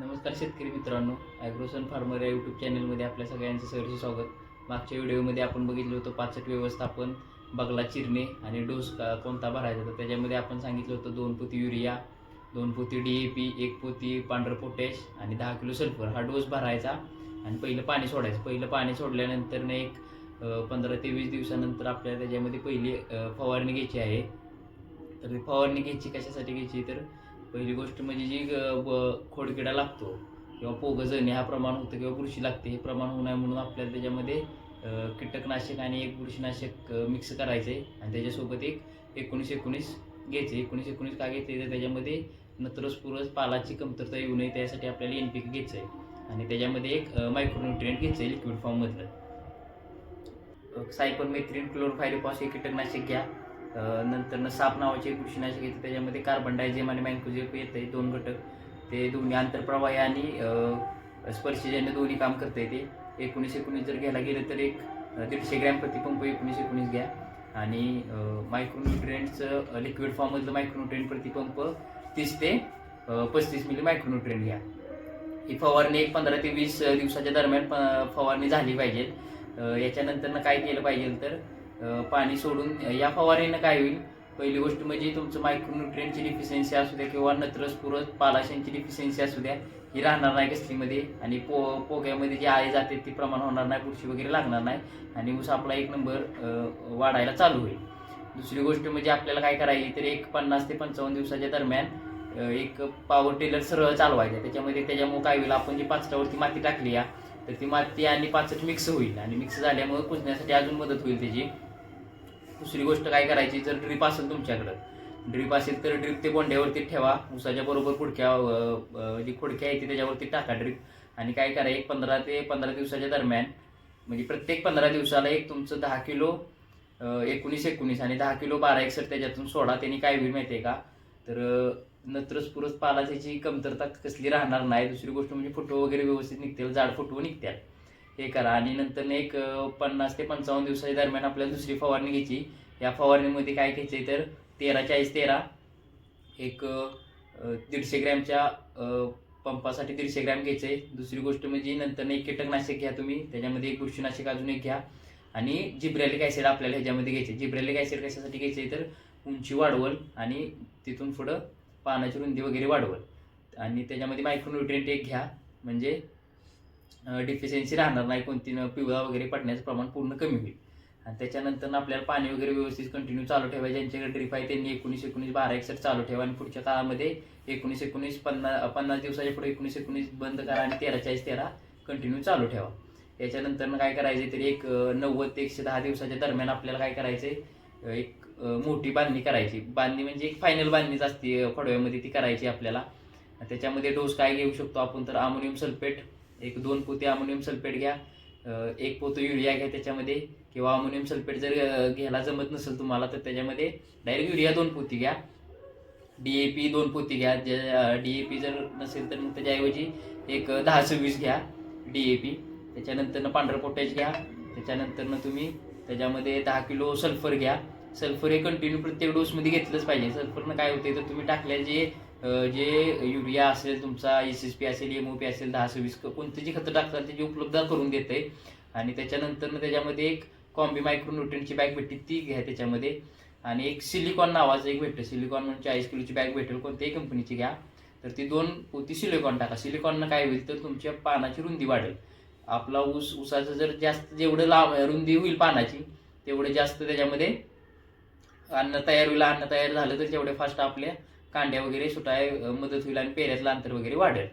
नमस्कार शेतकरी मित्रांनो ॲग्रोसन फार्मर या यूट्यूब चॅनलमध्ये आपल्या सगळ्यांचं सहर्ष स्वागत. मागच्या व्हिडिओमध्ये आपण बघितलं होतं पाचट व्यवस्थापन बगला चिरणे आणि डोस का कोणता भरायचा? तर त्याच्यामध्ये आपण सांगितलं होतं दोन पोती युरिया दोन पोती डी ए पी एक पोती पांढरं पोटॅश आणि दहा किलो सल्फर. हा डोस भरायचा आणि पहिलं पाणी सोडायचं. पहिलं पाणी सोडल्यानंतरनं एक पंधरा ते वीस दिवसानंतर आपल्याला त्याच्यामध्ये पहिली फवारणी घ्यायची आहे. तर ती फवारणी घ्यायची कशासाठी घ्यायची? तर पहिली गोष्ट म्हणजे जी ग- खोडकिडा लागतो किंवा पोगजणे हा प्रमाण होतं किंवा बुरशी लागते हे प्रमाण होऊ नये म्हणून आपल्याला त्याच्यामध्ये कीटकनाशक आणि एक बुरशीनाशक मिक्स करायचे आणि त्याच्यासोबत एक एकोणीस एकोणीस घ्यायचे. एकोणीस एकोणीस का घेतले तर त्याच्यामध्ये नत्रस पुरस पालाची कमतरता येऊ नये त्यासाठी आपल्याला एन पी के घ्यायचं आहे आणि त्याच्यामध्ये एक मायक्रोन्युट्रियंट घ्यायचं आहे लिक्विड फॉर्ममधलं सायपन मेथ्रिन क्लोरोफायरिपॉस हे कीटकनाशक घ्या. अ, नंतर साप नावाचे एक बुरशीनाशक येते त्याच्यामध्ये कार्बन डायझेम आणि मॅन्कोझेप येते दोन घटक. ते दोन्ही आंतरप्रवाही आणि स्पर्शजन्य दोन्ही काम करते ते. एकोणीस एकोणीस जर घ्यायला गेलं तर एक दीडशे ग्रॅम प्रतिपंप एकोणीस एकोणीस घ्या. आणि मायक्रोन्युट्रियंटचं लिक्विड फॉर्ममधलं मायक्रोन्युट्रियंट प्रतिपंप तीस ते पस्तीस मिली मायक्रोन्युट्रियंट घ्या. ही फवारणी एक पंधरा ते वीस दिवसाच्या दरम्यान प- फवारणी झाली पाहिजे याच्यानंतरनं याच्यानंतर काय केलं पाहिजे तर पाणी सोडून या फवारणीनं काय होईल? पहिली गोष्ट म्हणजे तुमचं मायक्रोन्युट्रियनची डिफिशियन्सी असू द्या किंवा नत्रस पुरत पालाशांची डिफिशियन्सी असू द्या ही राहणार नाही कसलीमध्ये आणि पो पोग्यामध्ये जे आई जाते ती प्रमाण होणार नाही बुरशी वगैरे लागणार नाही आणि ऊस आपला एक नंबर वाढायला चालू होईल. दुसरी गोष्ट म्हणजे आपल्याला काय करायची तर एक पन्नास ते पंचावन्न दिवसाच्या दरम्यान एक पॉवर टेलर सरळ चालवायचा. त्याच्यामध्ये त्याच्यामुळे काय होईल आपण जी पाचटावरती माती टाकली या तर ती माती आणि पाचट मिक्स होईल आणि मिक्स झाल्यामुळे कुजण्यासाठी अजून मदत होईल त्याची. दुसरी गोष्ट काय करायची? जर ड्रीप असेल तुमच्याकडं. ड्रीप असेल तर ड्रीप ते बोंड्यावरती ठेवा. उसाच्या बरोबर खुडक्या जी खुडक्या आहे ती त्याच्यावरती टाका ड्रीप आणि काय करा एक पंधरा ते पंधरा दिवसाच्या दरम्यान म्हणजे प्रत्येक पंधरा दिवसाला एक तुमचं दहा किलो एकोणीस एकोणीस आणि दहा किलो बारा एकसर त्याच्यातून सोडा. त्यांनी काय होईल माहिती आहे का? तर नत्रस्पुरस नत्रस पुरस कमतरता कसली राहणार नाही. दुसरी गोष्ट म्हणजे फोटो वगैरे व्यवस्थित निघतील जाड फोटो निघतात हे करा. आणि नंतर एक पन्नास ते पंचावन्न दिवसाच्या दरम्यान आपल्याला दुसरी फवारणी घ्यायची. या फवारणीमध्ये काय घ्यायचं तर तेरा चाळीस तेरा एक दीडशे ग्रॅमच्या पंपासाठी दीडशे ग्रॅम घ्यायचं आहे दुसरी गोष्ट म्हणजे नंतर एक कीटकनाशक घ्या तुम्ही. त्याच्यामध्ये एक बुरशीनाशक अजून एक घ्या. आणि जिब्रॅलिक ॲसिड आपल्याला ह्याच्यामध्ये घ्यायचे जिब्रॅलिक ॲसिड कशासाठी घ्यायचे तर उंची वाढवल आणि तिथून पुढं पानाची रुंदी वगैरे वाढवल. आणि त्याच्यामध्ये मायक्रोन्युट्रिएंट एक घ्या. म्हणजे डिफिशियन्सी राहणार नाही कोणती पिवळा वगैरे पडण्याचं प्रमाण पूर्ण कमी होईल. आणि त्याच्यानंतर आपल्याला पाणी वगैरे व्यवस्थित कंटिन्यू चालू ठेवायचे ज्यांच्याकडे ड्रीप आहे त्यांनी एकोणीस एकोणीस बारा एकसठ चालू ठेवा आणि पुढच्या काळामध्ये एकोणीस एकोणीस पन्नास पन्नास दिवसाच्या पुढे एकोणीस एकोणीस बंद करा आणि तेरा चाळीस तेरा कंटिन्यू चालू ठेवा. याच्यानंतर काय करायचे तरी एक नव्वद ते एकशे दहा दिवसाच्या दरम्यान आपल्याला काय करायचे एक मोठी बांधणी करायची. बांधणी म्हणजे एक फायनल बांधणीच असते अं, खोडव्यामध्ये ती करायची आपल्याला. त्याच्यामध्ये डोस काय घेऊ शकतो आपण तर अमोनियम सल्फेट एक दोन पोते अमोनियम सल्फेट घ्या. एक पोतं युरिया घ्या त्याच्यामध्ये. किंवा अमोनियम सल्फेट जर घ्यायला जमत नसेल तुम्हाला तर त्याच्यामध्ये डायरेक्ट युरिया दोन पोती घ्या. डी ए पी दोन पोती घ्या. जे डी ए पी जर नसेल तर मग त्याच्याऐवजी एक दहा सव्वीस घ्या डी ए पी त्याच्यानंतरनं पांढरं पोटॅश घ्या. त्याच्यानंतरनं तुम्ही त्याच्यामध्ये दहा किलो सल्फर घ्या. सल्फर हे कंटिन्यू प्रत्येक डोसमध्ये घेतलंच पाहिजे. सल्फरनं काय होते तर तुम्ही टाकल्या जे जे युरिया असेल तुमचा एस एस पी असेल एम ओ पी असेल दहा सव्वीस कोणते जी खतं टाकतात त्याची उपलब्ध करून देते आणि त्याच्यानंतर त्याच्यामध्ये एक कॉम्बी मायक्रो न्यूट्रनची बॅग भेटते ती घ्या त्याच्यामध्ये. आणि एक सिलिकॉन नावाचं एक भेटतं सिलिकॉन म्हणून चाळीस किलोची बॅग भेटेल कोणत्याही कंपनीची घ्या. तर ती दोन पोती सिलिकॉन टाका. सिलिकॉननं काय होईल तर तुमच्या पानाची रुंदी वाढेल. आपला ऊस ऊसाचं जर जास्त जेवढं लांब रुंदी होईल पानाची तेवढं जास्त त्याच्यामध्ये अन्न तयार होईल. अन्न तयार झालं तर तेवढे फास्ट आपल्या कांड्या वगैरे सुटाय मदत होईल आणि पेऱ्यातलं अंतर वगैरे वाढेल.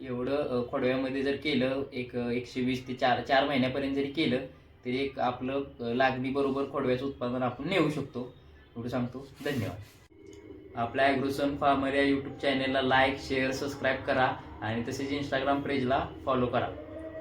एवढं खोडव्यामध्ये जर केलं एक एकशे वीस ते चार चार महिन्यापर्यंत जरी केलं तरी एक आपलं लागणीबरोबर लागणी बरोबर खोडव्याचं उत्पादन आपण नेऊ शकतो. एवढं सांगतो. धन्यवाद. आपल्या ॲग्रोसन फार्मर या यूट्यूब चॅनलला लाईक शेअर सबस्क्राईब करा आणि तसेच इंस्टाग्राम पेजला फॉलो करा.